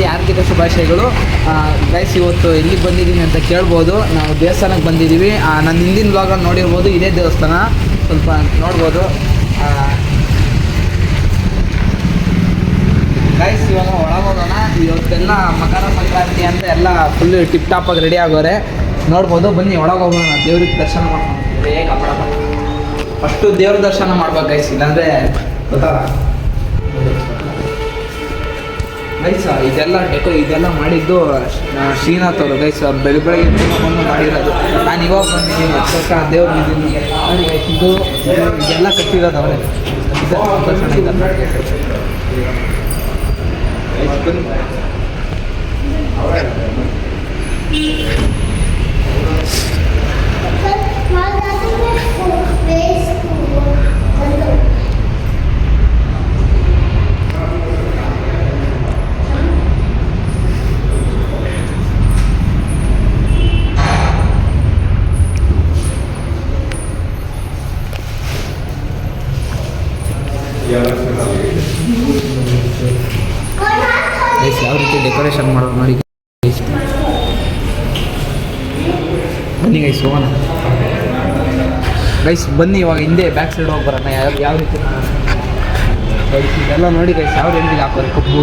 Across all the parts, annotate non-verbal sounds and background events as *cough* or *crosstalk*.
ಸಂಕ್ರಾಂತಿ ಆರ್ಥಿಕ ಶುಭಾಶಯಗಳು. ಗೈಸ್ ಇವತ್ತು ಎಲ್ಲಿಗೆ ಬಂದಿದ್ದೀನಿ ಅಂತ ಕೇಳ್ಬೋದು. ನಾವು ದೇವಸ್ಥಾನಕ್ಕೆ ಬಂದಿದ್ದೀವಿ. ನನ್ನ ಹಿಂದಿನ ಬ್ಲಾಗಲ್ಲಿ ನೋಡಿರ್ಬೋದು, ಇದೇ ದೇವಸ್ಥಾನ. ಸ್ವಲ್ಪ ನೋಡ್ಬೋದು. ಗೈಸ್ ಇವಾಗ ಒಳಗೆ ಹೋಗೋಣ ಇವತ್ತೆಲ್ಲ ಮಕರ ಸಂಕ್ರಾಂತಿ ಅಂತ ಎಲ್ಲ ಫುಲ್ ಟಿಪ್ ಟಾಪಾಗಿ ರೆಡಿ ಆಗೋರೆ. ನೋಡ್ಬೋದು, ಬನ್ನಿ ಒಳಗೆ ಹೋಗೋಣ ದೇವ್ರಿಗೆ ದರ್ಶನ ಮಾಡ್ಕೊಂಡು. ಫಸ್ಟು ದೇವ್ರ ದರ್ಶನ ಮಾಡ್ಬೇಕು ಗೈಸ್ ಇಲ್ಲಾಂದರೆ ಗೊತ್ತಲ್ಲ. ಗೈಸ್ ಇದೆಲ್ಲ ಡೆಕೋ ಇದೆಲ್ಲ ಮಾಡಿದ್ದು ಶ್ರೀನಾಥ್ ಅವರು. ಗೈಸ್ ಬೆಳಿ ಬೆಳಗ್ಗೆ ಬಂದು ಮಾಡಿರೋದು. ನಾನು ಇವಾಗ ಬಂದಿದ್ದೀನಿ ಅದಕ್ಕೆ ದೇವ್ರು ಬಂದಿದ್ದೀನಿ. ಇದು- ಇದೆಲ್ಲ ಕಟ್ಟಿರೋದು ಅವರೇ. ಇದು ಸಂತೋಷ ಇದೆ. Guys, ಬನ್ನಿ. ಗೈಸ್ ಯಾವ ರೀತಿ ಡೆಕೋರೇಷನ್ ಮಾಡೋದು ನೋಡಿ ಗೈಸ್ ಬನ್ನಿ ಗೈಸ್ ಹೋಗೋಣ. ಗೈಸ್ ಬನ್ನಿ ಇವಾಗ ಹಿಂದೆ ಬ್ಯಾಕ್ ಸೈಡ್ ಹೋಗಿ ಬರೋಣ. ಯಾವ ಯಾವ ರೀತಿ ಗೈಸ್ ಇದೆಲ್ಲ ನೋಡಿ ಗೈಸ್ ಯಾವ ರೇಂಜಿಗೆ ಹಾಕೋದು ಕಬ್ಬು?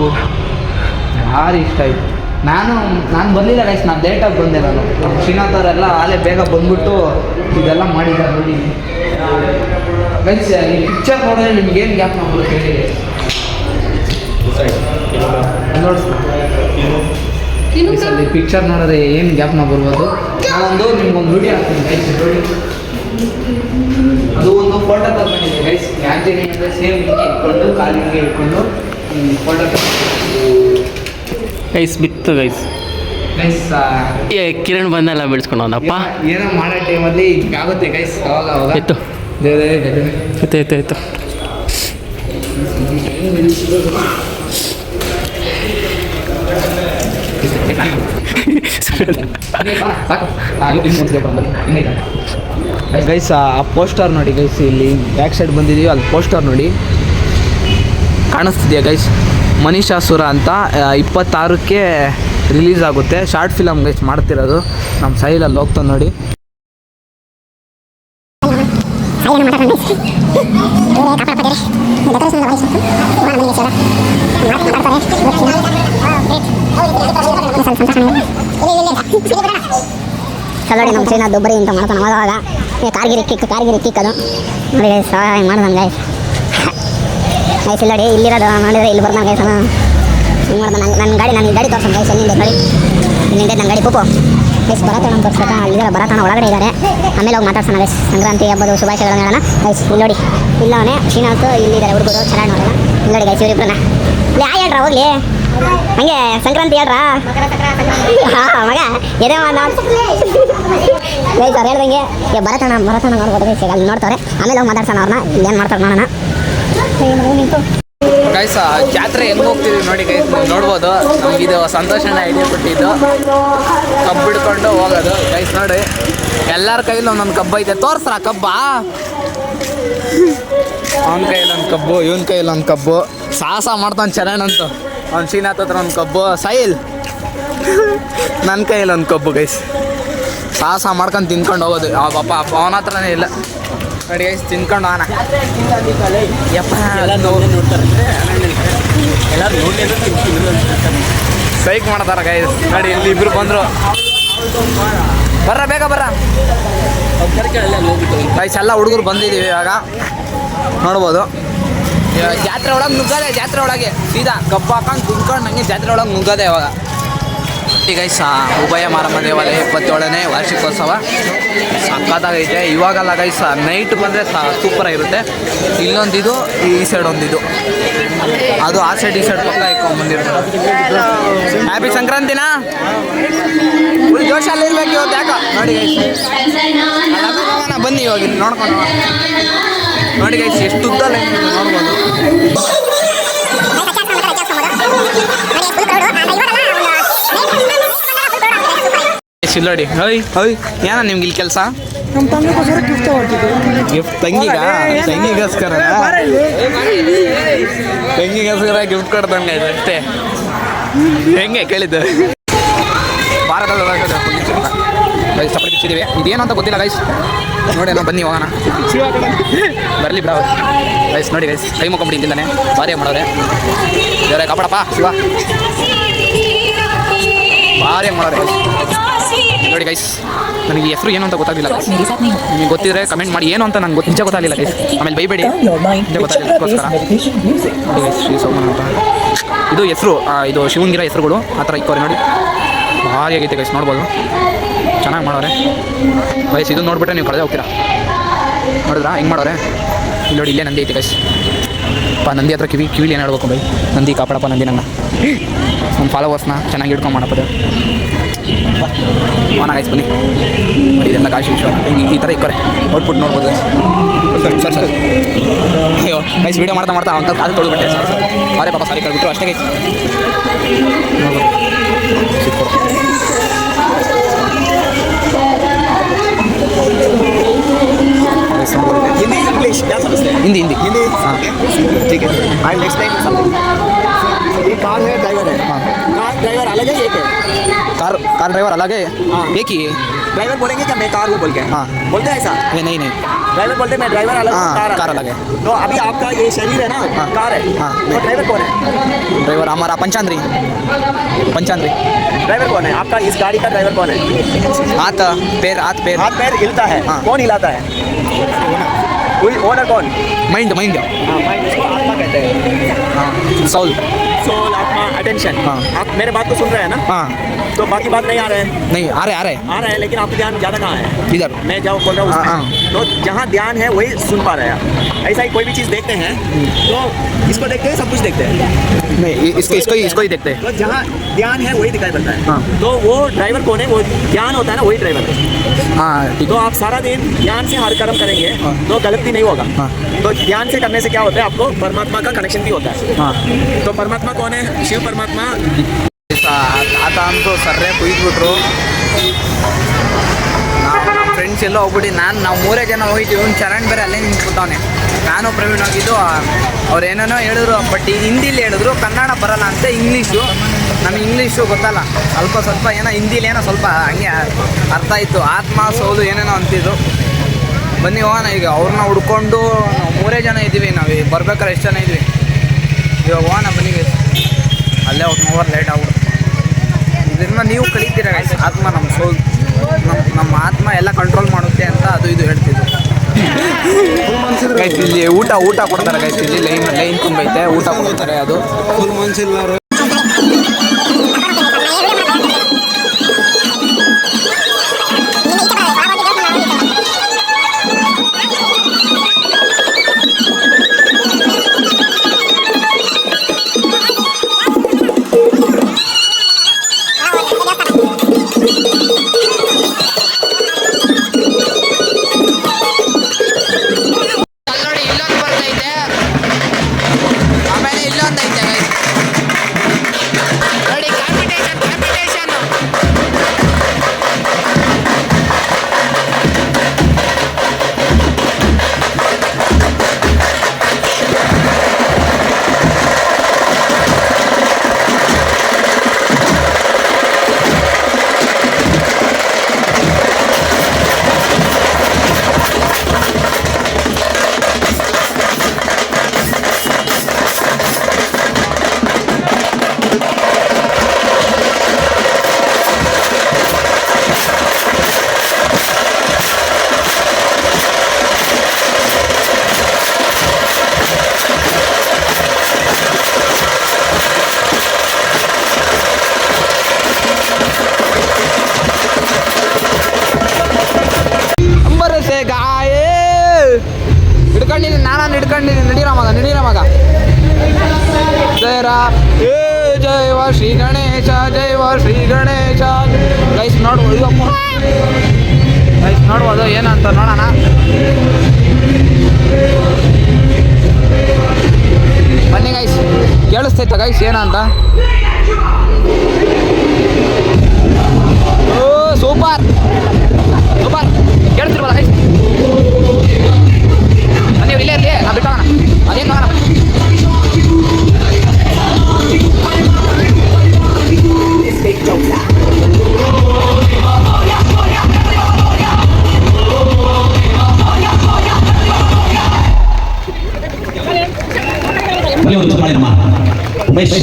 ಭಾರಿ ಇಷ್ಟ ಆಯಿತು. ನಾನು ನಾನು ಬಂದಿಲ್ಲ ಗೈಸ್ ನಾನು ಲೇಟಾಗಿ ಬಂದೆ ನಾನು. ನಮ್ಮ ಶ್ರೀನಾಥ್ ಅವರೆಲ್ಲ ಆಲೇ ಬೇಗ ಬಂದ್ಬಿಟ್ಟು ಇದೆಲ್ಲ ಮಾಡಿದ್ದಾರೆ ನೋಡಿ. ಗೈಸ್ ಈ ಪಿಕ್ಚರ್ ನೋಡಿದ್ರೆ ನಿಮ್ಗೆ ಏನು ಗ್ಯಾಪ್ ಮಾಡ್ಬೋದು ಹೇಳಿ ನೋಡಿ ಪಿಕ್ಚರ್ ನೋಡಿದ್ರೆ ಏನು ಗ್ಯಾಪ್ನ ಬರ್ಬೋದು? ನಾನೊಂದು ನಿಮ್ಗೊಂದು ವಿಡಿಯೋ ಹಾಕ್ತೀನಿ ಗೈಸ್ ನೋಡಿ. ಅದು ಒಂದು ಫೋಟೋ ತಗೊಂಡಿದ್ದೆ ಗೈಸ್ ಆಂಜನೇಯ ಅಂದರೆ ಸೇಮ್ ಹಿಂಗೆ ಇಟ್ಕೊಂಡು ಕಾಲಿಗೆ ಇಟ್ಕೊಂಡು ಫೋಟೋ ಗೈಸ್ ಬಿತ್ತು ಗೈಸ್ ಗೈಸ್ ಏ ಕಿರಣ್ ಬಂದೆಲ್ಲ ಬಿಡಿಸ್ಕೊಂಡವನಪ್ಪ? ಏನೋ ಮಾಡೋ ಟೈಮಲ್ಲಿ ಆಗುತ್ತೆ ಗೈಸ್ ಅವಾಗ ಅವಾಗ. ಆಯ್ತು ದೇವ್ರೇ ದೇವ್ರೇ. ಎತ್ತು ಗೈಸ್ ಆ ಪೋಸ್ಟರ್ ನೋಡಿ ಗೈಸ್ ಇಲ್ಲಿ ಬ್ಯಾಕ್ ಸೈಡ್ ಬಂದಿದೀವಿ ಅಲ್ಲಿ ಪೋಸ್ಟರ್ ನೋಡಿ. ಕಾಣಿಸ್ತಿದೆಯಾ ಗೈಸ್ ಮನಿಷಾಸುರ ಅಂತ ಇಪ್ಪತ್ತಾರಕ್ಕೆ ರಿಲೀಸ್ ಆಗುತ್ತೆ. ಶಾರ್ಟ್ ಫಿಲಮ್ ಗೈಸ್ ಮಾಡ್ತಿರೋದು. ನಮ್ಮ ಸೈಲಲ್ಲಿ ಹೋಗ್ತಾನೆ ನೋಡಿ. *laughs* ನೋಡಿ, ನಮ್ಮ ಶ್ರೀನಾಥ್ ದುಬ್ಬರಿ ಅಂತ ಮಾಡ್ತಾನೆ ಅವಾಗ ಕಾರ್ಗಿರಿ ಕಿಕ್ ಕಾರ್ಗಿರಿ ಕಿಕ್ ಅದು. ನೋಡಿ ಸಹಾಯ ಮಾಡ್ದಂಗೆ ಗೈಸ್ ಗೈಸ್ ಇಲ್ಲಿ ನೋಡಿ ಇಲ್ಲಿರೋದು ನೋಡಿದ್ರೆ ಇಲ್ಲಿ ಬರ್ದಂಗೆ ಗೈಸ್ ಹಿಂಗೆ ಮಾಡ್ದ ನನ್ನ ಗಾಡಿ, ನಾನು ಗಾಡಿ ತೋರ್ಸೋಣ ಗೈಸ್ ಎಲ್ಲಿಂದ ಗಾಡಿ? ಇಲ್ಲಿಂದ ನನ್ನ ಗಾಡಿ, ಪೂಪು. ಗೈಸ್ ಭರತಣ್ಣ ತೋರಿಸ್ಬೇಕಾ ಅಲ್ಲಿದ್ದಾರೆ ಭರತಣ್ಣ ಒಳಗಡೆ ಇದ್ದಾರೆ ಆಮೇಲೆ ಹೋಗಿ ಮಾತಾಡ್ಸೋಣ ಗೈಸ್ ಸಂಕ್ರಾಂತಿ ಹಬ್ಬದ ಶುಭಾಶಯಗಳನ್ನ ಗೈಸ್ ಇಲ್ಲಿ ನೋಡಿ, ಇಲ್ಲವನೇ, ಶ್ರೀನಾಥ್ ಇಲ್ಲಿದ್ದಾರೆ ಹುಡುಗರು, ಚೆನ್ನಾಗಿ ನೋಡೋಣ. ಇಲ್ಲಿ ನೋಡಿ ಗೈಸ್ ಇವರಿಬ್ಬರನ್ನ ಇಲ್ಲಿ ಯಾ ಹೇಳ್ರ, ಹೋಗ್ಲಿ. ಹಂಗೆ ಸಂಕ್ರಾಂತಿ ಹೇಳ್ರಾ? ಹಾ ಮಗ ಎದೆ ಅವ್ರು ಹೇಳ್ದಂಗೆ. ಏ ಭರತಣ್ಣ ಭರತಣ್ಣ ನೋಡ್ಬೋದು ಅಲ್ಲಿ ನೋಡ್ತಾರೆ ಆಮೇಲೆ ಹೋಗಿ ಮಾತಾಡ್ಸೋಣ ಅವ್ರನ್ನ. ಏನು ಮಾಡ್ತಾರೆ ನೋಡೋಣ. ಗೈಸ್ ಜಾತ್ರೆ ಹೆಂಗೆ ಹೋಗ್ತೀವಿ ನೋಡಿ ಗೈಸ್ ನೀವು ನೋಡ್ಬೋದು ನಮಗಿದು ಸಂತೋಷನ ಐಡಿಯಾ ಕೊಟ್ಟಿದ್ದು. ಕಬ್ಬು ಹಿಡ್ಕೊಂಡು ಹೋಗೋದು. ಗೈಸ್ ನೋಡಿ. ಎಲ್ಲರ ಕೈಲಿ ಒಂದೊಂದು ಕಬ್ಬ ಐತೆ. ತೋರ್ಸ್ರ ಕಬ್ಬ? ಅವನ ಕೈಯಲ್ಲಿ ಒಂದು ಕಬ್ಬು ಇವನ ಕೈಯಲ್ಲಿ ಒಂದು ಕಬ್ಬು. ಸಾಹಸ ಮಾಡ್ತಾನೆ ಚರಣ್ ಅವ್ನ ಶ್ರೀನಾಥ್ ಹತ್ರ ಒಂದು ಕಬ್ಬು ಸೈಲ್ ನನ್ನ ಕೈಯಲ್ಲಿ ಒಂದು ಕಬ್ಬು ಗೈಸ್ ಸಾಹಸ ಮಾಡ್ಕೊಂಡು ತಿನ್ಕೊಂಡು ಹೋಗೋದು ಆ ಪಾಪ ಅವನ ಹತ್ರನೇ ಇಲ್ಲ ನೋಡಿ ಗೈಸ್ ತಿನ್ಕೊಂಡು ಆನ ಯಪ್ಪ ಸೈಕ್ ಮಾಡ್ತಾರ ಗೈಸ್ ನೋಡಿ ಇಲ್ಲಿ ಇಬ್ರು ಬಂದ್ರು ಬರ್ರ ಬೇಗ ಬರ್ರ ಗೈಸ್ ಎಲ್ಲ ಹುಡುಗರು ಬಂದಿದ್ದೀವಿ ಇವಾಗ ನೋಡ್ಬೋದು ಜಾತ್ರೆ ಒಳಗೆ ನುಗ್ಗದೆ, ಜಾತ್ರೆ ಒಳಗೆ. ಸೀದಾ ಕಪ್ಪು ಹಾಕೊಂಡು ತಿನ್ಕೊಂಡು ನಂಗೆ ಜಾತ್ರೆ ಒಳಗೆ ನುಗ್ಗದೆ ಇವಾಗ ಈಗ ಉಭಯ ಮಾರಮ್ಮ ದೇವಾಲಯ ಇಪ್ಪತ್ತೇಳನೇ ವಾರ್ಷಿಕೋತ್ಸವ. ಸಖತ್ತಾಗೈತೆ ಇವಾಗಲ್ಲ ಗೈಸ್ ನೈಟ್ ಬಂದರೆ ಸೂಪರ್ ಆಗಿರುತ್ತೆ. ಇಲ್ಲೊಂದಿದು, ಈ ಸೈಡ್ ಒಂದಿದು. ಅದು ಆ ಸೈಡ್ ಈ ಸೈಡ್ ಪಕ್ಕ ಬಂದಿರ್ತಾರೆ ಹ್ಯಾಪಿ ಸಂಕ್ರಾಂತಿನಾ? ಫುಲ್ ಜೋಶಲ್ಲಿ ಇರ್ಬೇಕು ಇವತ್ತು ಯಾಕೆ? ನೋಡಿ ಗೈಸ್ ಬನ್ನಿ ಇವಾಗ ನೋಡ್ಕೊಂಡು. ನೋಡಿ ಗೈಸ್ ಎಷ್ಟು ಉದ್ದ ಲೈನ್ ನೋಡ್ಬೋದು ಇಲ್ಲಿ ನೋಡಿ. ಹೋಯ್ ಹೋಯ್ ಏನ ನಿಮ್ಗೆ ಇಲ್ಲಿ ಕೆಲಸ? ನಮ್ಮ ತಂಗಿಗೋಸ್ಕರ ಗಿಫ್ಟ್ ತಗೊಳ್ತಿದ್ದೆ ಗಿಫ್ಟ್ ತಂಗಿಗ? ತಂಗಿಗೋಸ್ಕರ ತಂಗಿಗೋಸ್ಕರ ಗಿಫ್ಟ್ ಕೊಡ್ದಂಗೆ ಅಷ್ಟೇ. ಹೆಂಗೆ ಕೇಳಿದ್ದು? ಭಾರತದ ಗೈಸ್ ಸಪ್ರೇಟ್ ಬಿಚ್ಚಿದ್ದೀವಿ. ಇದೇನು ಅಂತ ಗೊತ್ತಿಲ್ಲ ಗೈಸ್ ನೋಡಿ ನಾವು ಬನ್ನಿ ಹೋಗೋಣ. ಬರಲಿ ಬಿಡ ಗೈಸ್ ನೋಡಿ ಗೈಸ್ ಕೈ ಮುಕ್ಕೊಂಬಿಡಿ ಇಂತಿಂದಾನೆ ಭಾರಿ ಮಾಡೋರೆ ಬೇರೆ ಕಾಪಾಡಪ್ಪ, ಶಿವ. ಭಾರಿ ಮಾಡೋರೆ ನೋಡಿ ಗೈಸ್ ನನಗೆ ಹೆಸರು ಏನು ಅಂತ ಗೊತ್ತಾಗಲಿಲ್ಲ ನಿಮಗೆ ಗೊತ್ತಿದ್ರೆ ಕಮೆಂಟ್ ಮಾಡಿ ಏನು ಅಂತ ನನಗೆ ನಿಜ ಗೊತ್ತಾಗಲಿಲ್ಲ ಗೈಸ್ ಆಮೇಲೆ ಬೈಬೇಡಿ. ಇದು ಹೆಸರು ಇದು ಶಿವನ್ಗಿರ ಹೆಸರುಗಳು. ಆ ಥರ ಇಕ್ಕೋರಿ ನೋಡಿ. ಭಾರಿ ಆಗೈತೆ ಗೈಸ್ ನೋಡ್ಬೋದು. ಚೆನ್ನಾಗಿ ಮಾಡೋರೆ. ಗೈಸ್ ಇದು ನೋಡ್ಬಿಟ್ರೆ ನೀವು ಕಳೆದೇ ಹೋಗ್ತೀರಾ? ನೋಡಿದ್ರಾ? ಹೆಂಗೆ ಮಾಡೋರೆ? ಇಲ್ಲಿ ನೋಡಿ, ಇಲ್ಲೇ ನಂದಿ ಐತೆ ಗೈಸ್ ಪಾ, ನಂದಿ ಹತ್ರ ಕಿವಿ ಕಿವಿಲಿ ಏನು ಹೇಳ್ಬೇಕು ಬೈ ನಂದಿ ಕಾಪಾಡಪ್ಪ, ನಂದಿ ನನ್ನ. ನಮ್ಮ ಫಾಲೋವರ್ಸ್ನ ಚೆನ್ನಾಗಿ ಹಿಡ್ಕೊಂಡು ಮಾಡಪ್ಪ ಅವನ ಗೈಸ್ ಬನ್ನಿ. ಇದೆಲ್ಲ ಕಾಶಿ ವಿಶ್ವ ಈ- ಈ ಥರ ಇಕ್ಕರೆ. ಔಟ್ಪುಟ್ ನೋಡ್ಬೋದು ಸರಿ, ಸರ್ ಸರ್. ಅಯ್ಯೋ ಗೈಸ್ ವೀಡಿಯೋ ಮಾಡ್ತಾ ಮಾಡ್ತಾ ಅಂತ ಅದು ತೊಳ್ಬಿಟ್ಟೆ ಸರ್ ಸರ್. ಅದೇ ಪಾಪ ಸಾರಿ ಕಳ್ಬಿಟ್ರು. ಅಷ್ಟೇ ಗೈಸ್ हिंदी इंग्लिश क्या समझते हैं हिंदी हिंदी हिंदी ठीक है आई नेक्स्ट टाइम ये कार है ड्राइवर है हाँ कार ड्राइवर अलग है एक है कार कार ड्राइवर अलग है। हाँ। एक ही है। ड्राइवर बोलेंगे क्या मैं कार हूँ बोल के हाँ। बोलते हैं ऐसा? नहीं नहीं नहीं। ड्राइवर बोलते मैं ड्राइवर अलग हूँ, हाँ, कार अलग है। तो अभी आपका ये शरीर है ना हाँ। कार है। हाँ। तो ड्राइवर कौन है? ड्राइवर हमारा पंचांद्री। पंचांद्री। ड्राइवर कौन है? आपका इस गाड़ी का ड्राइवर कौन है? हाथ पैर हाथ पैर। हाथ पैर हिलता है। हाँ। कौन हिलाता है? कोई ओनर कौन? माइंड माइंड हाँ, mind इसको आत्मा कहते हैं? हाँ। सोल सोल आत्मा अटेंशन हाँ। आप मेरे बात को सुन रहे हैं ना? हाँ। तो बाकी बात नहीं आ रहे हैं? नहीं आ रहे आ रहे। आ रहा है लेकिन आपका ध्यान ज़्यादा कहाँ है? इधर मैं जाऊँ बोल रहा हूँ हाँ, तो जहाँ ध्यान है वही सुन पा रहे हैं ऐसा ही कोई भी चीज़ देखते हैं तो इसको देखते हैं सब कुछ देखते हैं। नहीं इसको इसको ही इसको ही देखते हैं। तो जहाँ ध्यान है वही दिखाई पड़ता है। हाँ। तो वो ड्राइवर कौन है? वो ध्यान होता है ना वही ड्राइवर है। हाँ तो आप सारा दिन ध्यान से हर कर्म करेंगे हाँ। तो गलती नहीं होगा। हाँ। तो ध्यान से करने से क्या होता है आपको परमात्मा का कनेक्शन भी होता है हाँ तो परमात्मा कौन है शिव परमात्मा ಆತ ಅಂತೂ ಸರ್ರೆ ಕುಯ್ದ್ಬಿಟ್ರು ನಾವು ನಮ್ಮ ಫ್ರೆಂಡ್ಸ್ ಎಲ್ಲ ಹೋಗ್ಬಿಟ್ಟು ನಾನು ನಾವು ಮೂರೇ ಜನ ಹೋಗಿದ್ದೀವಿ ಇವ್ನು ಚರಣ್ ಬೇರೆ ಅಲ್ಲೇ ನಿಂತ್ಬಿಟ್ಟವನೆ ನಾನು ಪ್ರವೀಣ್ ಹೋಗಿದ್ದು ಅವ್ರು ಏನೇನೋ ಹೇಳಿದ್ರು ಬಟ್ ಈಗ ಹಿಂದಿಲಿ ಹೇಳಿದ್ರು ಕನ್ನಡ ಬರಲ್ಲ ಅಂತ ಇಂಗ್ಲೀಷು ನಮಗೆ ಇಂಗ್ಲೀಷು ಗೊತ್ತಲ್ಲ ಸ್ವಲ್ಪ ಸ್ವಲ್ಪ ಏನೋ ಹಿಂದಿಲಿ ಏನೋ ಸ್ವಲ್ಪ ಹಂಗೆ ಅರ್ಥ ಆಯಿತು ಆತ್ಮ ಸೋಲು ಏನೇನೋ ಅಂತಿದ್ರು ಬನ್ನಿ ಹೋಗೋಣ ಈಗ ಅವ್ರನ್ನ ಹುಡ್ಕೊಂಡು ನಾವು ಮೂರೇ ಜನ ಇದ್ದೀವಿ ನಾವು ಬರ್ಬೇಕಾದ್ರೆ ಎಷ್ಟು ಜನ ಇದ್ವಿ ಇವಾಗ ಹೋಗೋಣ ಬನ್ನಿ. ಅಲ್ಲೇ ಅವ್ರು ಮೂವರ್ ಲೇಟ್ ಆಗ್ಬಿಡು ಇದನ್ನ ನೀವು ಕಲಿತೀರ ಆತ್ಮ ನಮ್ಮ ಸೋಲ್ ನಮ್ಮ ನಮ್ಮ ಆತ್ಮ ಎಲ್ಲ ಕಂಟ್ರೋಲ್ ಮಾಡುತ್ತೆ ಅಂತ ಅದು ಇದು ಹೇಳ್ತಿದ್ರು. ಇಲ್ಲಿ ಊಟ ಊಟ ಕೊಡ್ತಾರೆ ಗೈಸ್ ಇಲ್ಲಿ ಲೈನ್ ಲೈನ್ ತುಂಬೈತೆ ಊಟ ಕೊಡ್ತಾರೆ ಅದು. ಫುಲ್ ಮನ್ಸಿಲ್ಲ ಶ್ರೀ ಗಣೇಶ ಜೈವ ಶ್ರೀ ಗಣೇಶ ಗೈಸ್ ನೋಡ್ಬೋದು ಗೈಸ್ ನೋಡ್ಬೋದು ಏನಂತ ನೋಡೋಣ. ಬನ್ನಿ ಗೈಸ್ ಕೇಳಿಸ್ತೈತ ಗೈಸ್ ಏನಂತ ಓ, ಸೂಪರ್. ಸೂಪರ್. ಕೇಳ್ತಿರ್ಬಲ್ಲ ಗೈಸ್ ಬನ್ನಿ ಇಲ್ಲೇ ಇರಲಿ. ನಾವು ಬಿಟ್ಟೋಣ ಅದೇನು ನೋಡೋಣ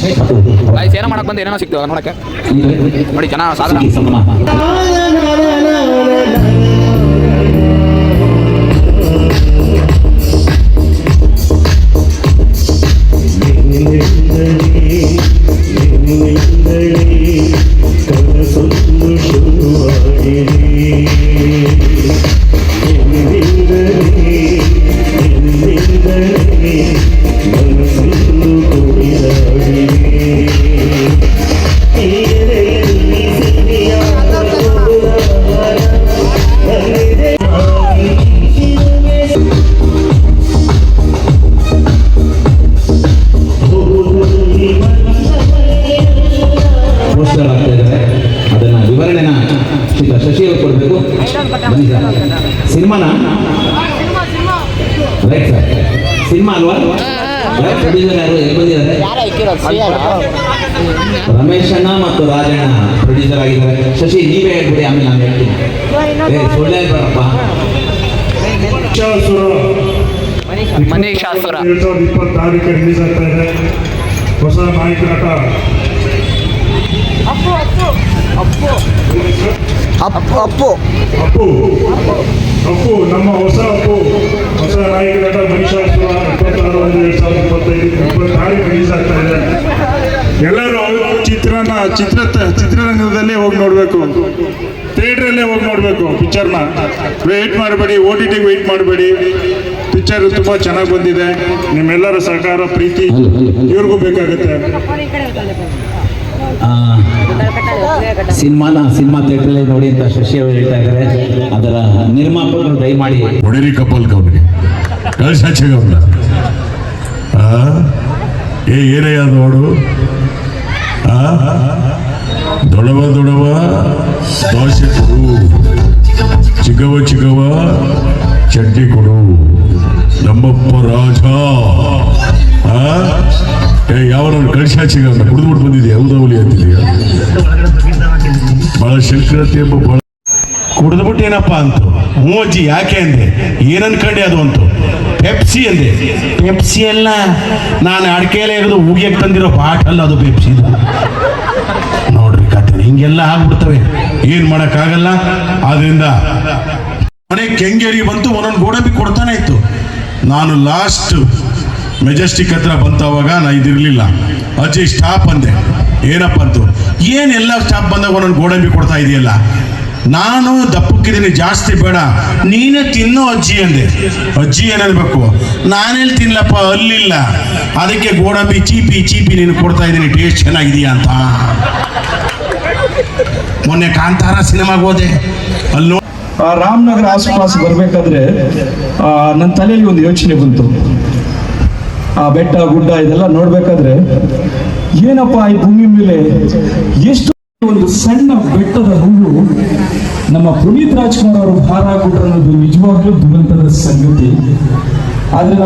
*laughs* ಏನೋ ಮಾಡಕ್ ಬಂದು ಏನೇನೋ ಸಿಗ್ತದೆ ನೋಡಕ್ಕೆ. ನೋಡಿ ಜನ ಸಾಧನ ಬಂದಿದ್ದಾರೆ ರಮೇಶ್ ಅಣ್ಣ ಮತ್ತು ರಾಜಣ್ಣ ಪ್ರೊಡ್ಯೂಸರ್ ಆಗಿದ್ದಾರೆ ಶಶಿ ನೀವೇ ಹೇಳ್ಬಿಡಿ ಆಮೇಲೆ ನಾನು ಹೇಳ್ತೀನಿ ಏ ಸುಳ್ಳೆ ಬೇಡಪ್ಪ ಮನೀಶ್ ಶಾಸ್ತ್ರ ಎರಡ್ ಸಾವಿರದ ಇಪ್ಪತ್ತಾರಕ್ಕೆ ರಿಲೀಸ್ ಆಗ್ತಾ ಇದೆ ಹೊಸ ನಾಯಕ ನಟ ಅಪ್ಪು ಅಪ್ಪು ಅಪ್ಪು ಅಪ್ಪು ನಮ್ಮ ಹೊಸ ಅಪ್ಪು ಹೊಸ ನಾಯಕ ನಟ ಮಹಿಷಾಸುರ ಎಲ್ಲರೂ ಚಿತ್ರನ ಚಿತ್ರ ಚಿತ್ರರಂಗದಲ್ಲೇ ಹೋಗಿ ನೋಡಬೇಕು. ಥಿಯೇಟ್ರಲ್ಲೇ ಹೋಗಿ ನೋಡಬೇಕು ಪಿಕ್ಚರ್ನ. ವೆಯ್ಟ್ ಮಾಡಬೇಡಿ ಓ ಟಿ ಟಿಗೆ ವೆಯ್ಟ್ ಮಾಡಬೇಡಿ. ಪಿಕ್ಚರ್ ತುಂಬ ಚೆನ್ನಾಗಿ ಬಂದಿದೆ. ನಿಮ್ಮೆಲ್ಲರ ಸಹಕಾರ ಪ್ರೀತಿ ಇವ್ರಿಗೂ ಬೇಕಾಗುತ್ತೆ. ಸಿನಿಮಾನ ಸಿನಿಮಾ ಥಿಯೇಟ್ರಲ್ಲಿ ನೋಡಿ ಅಂತ ಶಶಿ ಅವರು ಹೇಳ್ತಾ ಇದ್ದಾರೆ. ಅದರ ನಿರ್ಮಾಪಕರು ದಯಮಾಡಿ. ಒಡೇರಿ ಕಪಲ್ ಕವನಿಗೆ ಕಳ್ಸಾಚೆಗೆ ಅವ್ರನ್ನ ಏ ಅದು ನೋಡು? ದೊಡವ ದೊಡವ ದೋಸೆ ಕೊಡು. ಚಿಕ್ಕವ ಚಿಕ್ಕವ ಚಟ್ನಿ ಕೊಡು. ನಮ್ಮಪ್ಪ ರಾಜ? ಏ ಯಾವನವ್ರು ಕಳ್ಸಾಚಿಗೆ ಅಂತ ಕುಡಿದ್ಬಿಟ್ಟು ಬಂದಿದೆ ಹೌದವಲಿ ಅಂತಿದೀಯ? ಬಹಳ ಶಂಕರತೆ ಎಂಬ ಬಹಳ ಕುಡಿದ್ಬಿಟ್ಟೇನಪ್ಪ ಅಂತು? ಮೂವಜ್ಜಿ ಯಾಕೆ ಅಂದೆ? ಏನನ್ಕಂಡೆ ಅದು ಅಂತು? ಪೆಪ್ಸಿ ಅಂದೆ ಪೆಪ್ಸಿ ಎಲ್ಲ ನಾನು ಅಡಿಕೆಲೆ ಇರೋದು ಉಗಿಯಕ್ಕೆ ತಂದಿರೋ ಬಾಟಲ್ ಅದು ಪೆಪ್ಸಿ ನೋಡ್ರಿ ಕತೆ ಹಿಂಗೆಲ್ಲ ಆಗ್ಬಿಡ್ತವೆ. ಏನ್ ಮಾಡೋಕ್ಕಾಗಲ್ಲ? ಆದ್ರಿಂದ ಮನೆ ಕೆಂಗೇರಿ ಬಂತು, ಒಂದೊಂದು ಗೋಡಂಬಿ ಕೊಡ್ತಾನೆ ಇತ್ತು. ನಾನು ಲಾಸ್ಟ್ ಮೆಜೆಸ್ಟಿಕ್ ಹತ್ರ ಬಂತವಾಗ ನಾ ಇದಿರಲಿಲ್ಲ. ಅಜ್ಜಿ ಸ್ಟಾಪ್ ಅಂದೆ. ಏನಪ್ಪ ಅಂತು? ಏನೆಲ್ಲ ಸ್ಟಾಪ್ ಬಂದಾಗ ಒಂದೊಂದು ಗೋಡಂಬಿ ಕೊಡ್ತಾ ಇದೆಯಲ್ಲ? ನಾನು ದಪ್ಪಕ್ಕಿದ್ದೀನಿ ಜಾಸ್ತಿ ಬೇಡ, ನೀನೇ ತಿನ್ನು ಅಜ್ಜಿ ಅಂದೆ. ಅಜ್ಜಿ ಏನನ್ಬೇಕು? ನಾನೇ ತಿನ್ಲಪ್ಪ, ಅಲ್ಲಿಲ್ಲ. ಅದಕ್ಕೆ ಗೋಡಂಬಿ ಚೀಪಿ ಚೀಪಿ ನೀನು ಕೊಡ್ತಾ ಇದ್ದೀನಿ ಟೇಸ್ಟ್ ಚೆನ್ನಾಗಿದೆಯಾ ಅಂತ. ಮೊನ್ನೆ ಕಾಂತಾರ ಸಿನಿಮಾಗೆ ಹೋದೆ. ಅಲ್ಲಿ ರಾಮನಗರ ಆಸುಪಾಸು ಬರಬೇಕಾದ್ರೆ ನನ್ನ ತಲೆಯಲ್ಲಿ ಒಂದು ಯೋಚನೆ ಬಂತು. ಆ, ಬೆಟ್ಟ, ಗುಡ್ಡ ಇದೆಲ್ಲ ನೋಡ್ಬೇಕಾದ್ರೆ, ಏನಪ್ಪ ಈ ಭೂಮಿ ಮೇಲೆ ಎಷ್ಟು ಒಂದು ಸಣ್ಣ ಬೆಟ್ಟದ ಹುಲ್ಲು ನಮ್ಮ ಪುನೀತ್ ರಾಜ್ಕುಮಾರ್ ಅವರು ಭಾರ ಅನ್ನೋದು ನಿಜವಾಗ್ಲೂ ದುರಂತದ ಸಂಗತಿ. ಆದ್ರೆ